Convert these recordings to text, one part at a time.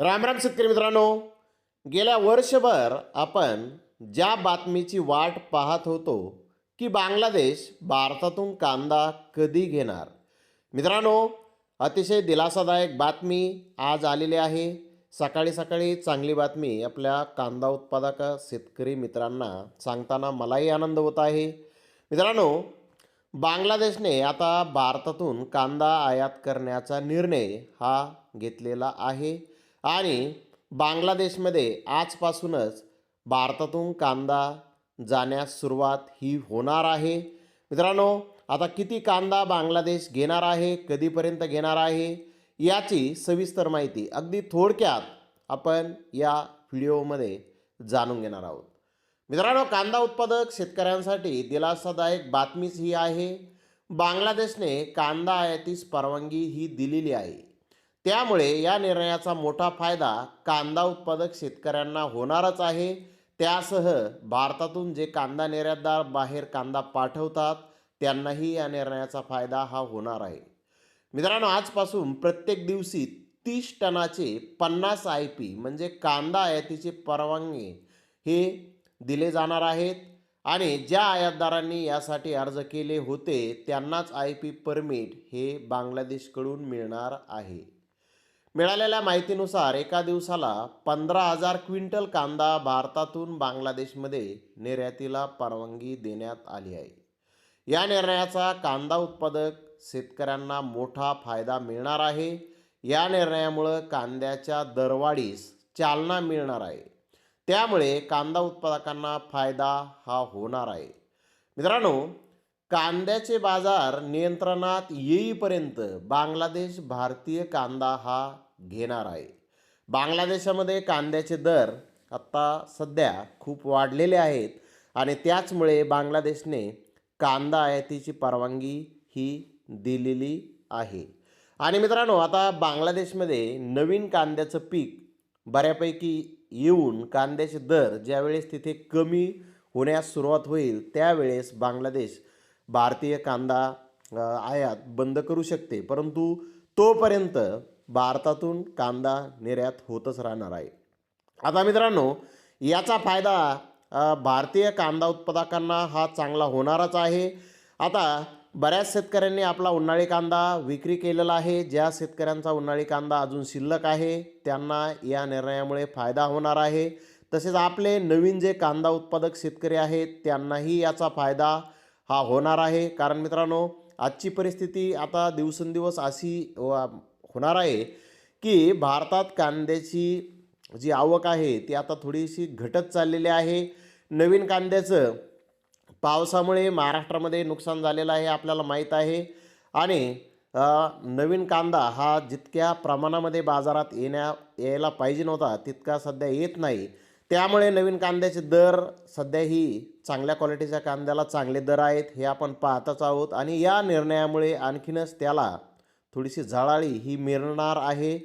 राम राम शेतकरी मित्रांनो. गेल्या वर्षभर आपण ज्या बातमीची वाट पाहत होतो की बांगलादेश भारतातून कांदा कधी घेणार? मित्रांनो अतिशय दिलासादायक बातमी आज आलेली आहे. सकाळी सकाळी चांगली बातमी आपल्या कांदा उत्पादक शेतकरी मित्रांना सांगताना मलाही आनंद होत आहे. मित्रांनो बांगलादेशने आता भारतातून कांदा आयात करण्याचा निर्णय हा घेतलेला आहे. आणि बांगलादेशमध्ये आजपासूनच भारतातून कांदा जाण्यास सुरुवात ही होणार आहे. मित्रांनो आता किती कांदा बांगलादेश घेणार आहे कधीपर्यंत घेणार आहे याची सविस्तर माहिती अगदी थोडक्यात आपण या व्हिडिओमध्ये जाणून घेणार आहोत. मित्रांनो कांदा उत्पादक शेतकऱ्यांसाठी दिलासादायक बातमीच ही आहे. बांगलादेशने कांदा आयातीस परवानगी ही दिलेली आहे. त्यामुळे या निर्णयाचा मोठा फायदा कांदा उत्पादक शेतकऱ्यांना होणारच आहे. त्यासह भारतातून जे कांदा निर्यातदार बाहेर कांदा पाठवतात त्यांनाही या निर्णयाचा फायदा हा होणार आहे. मित्रांनो आजपासून प्रत्येक दिवशी तीस टनाचे पन्नास आय पी म्हणजे कांदा आयातीचे परवानगी हे दिले जाणार आहेत आणि ज्या आयातदारांनी यासाठी अर्ज केले होते त्यांनाच आय पी परमिट हे बांगलादेशकडून मिळणार आहे. मिळालेल्या माहितीनुसार एका दिवसाला पंधरा हजार क्विंटल कांदा भारतातून बांगलादेशमध्ये निर्यातीला परवानगी देण्यात आली आहे. या निर्णयाचा कांदा उत्पादक शेतकऱ्यांना मोठा फायदा मिळणार आहे. या निर्णयामुळं कांद्याच्या दरवाढीस चालना मिळणार आहे. त्यामुळे कांदा उत्पादकांना फायदा हा होणार आहे. मित्रांनो कांद्याचे बाजार नियंत्रणात येईपर्यंत बांगलादेश भारतीय कांदा हा घेणार आहे. बांगलादेशामध्ये कांद्याचे दर आत्ता सध्या खूप वाढलेले आहेत आणि त्याचमुळे बांगलादेशने कांदा आयातीची परवानगी ही दिलेली आहे. आणि मित्रांनो आता बांगलादेशमध्ये नवीन कांद्याचं पीक बऱ्यापैकी येऊन कांद्याचे दर ज्यावेळेस तिथे कमी होण्यास सुरुवात होईल त्यावेळेस बांगलादेश भारतीय कांदा आयात बंद करू शकते परंतु तोपर्यंत भारतातून कांदा निर्यात होतच राहणार आहे. आता मित्रांनो याचा फायदा भारतीय कांदा उत्पादकांना हा चांगला होणारच आहे. आता बऱ्याच शेतकऱ्यांनी आपला उन्हाळी कांदा विक्री केलेला आहे. ज्या शेतकऱ्यांचा उन्हाळी कांदा अजून शिल्लक आहे त्यांना या निर्णयामुळे फायदा होणार आहे. तसेच आपले नवीन जे कांदा उत्पादक शेतकरी आहेत त्यांनाही याचा फायदा हा होणार आहे. कारण मित्रांनो आजची परिस्थिती आता दिवसेंदिवस अशी होणार आहे की भारतात कांद्याची जी आवक आहे ती आता थोडीशी घटत चाललेली आहे. नवीन कांद्याचं पावसामुळे महाराष्ट्रामध्ये नुकसान झालेलं आहे आपल्याला माहीत आहे. आणि नवीन कांदा हा जितक्या प्रमाणामध्ये बाजारात येण्या यायला पाहिजे नव्हता तितका सध्या येत नाही. त्यामुळे नवीन कांद्याचे दर सध्या ही चांगल्या क्वालिटीच्या कांद्याला चांगले दर आहेत हे आपण पाहतच आहोत. आणि या निर्णयामुळे आणखीनच त्याला थोडीशी झळाळी ही मिळणार आहे.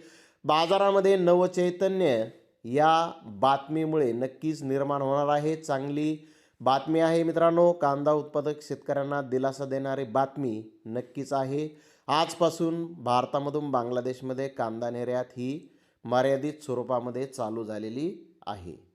बाजारामध्ये नवचैतन्य या बातमीमुळे नक्कीच निर्माण होणार आहे. चांगली बातमी आहे मित्रांनो. कांदा उत्पादक शेतकऱ्यांना दिलासा देणारी बातमी नक्कीच आहे. आजपासून भारतामधून बांगलादेशमध्ये कांदा निर्यात ही मर्यादित स्वरूपामध्ये चालू झालेली आहे.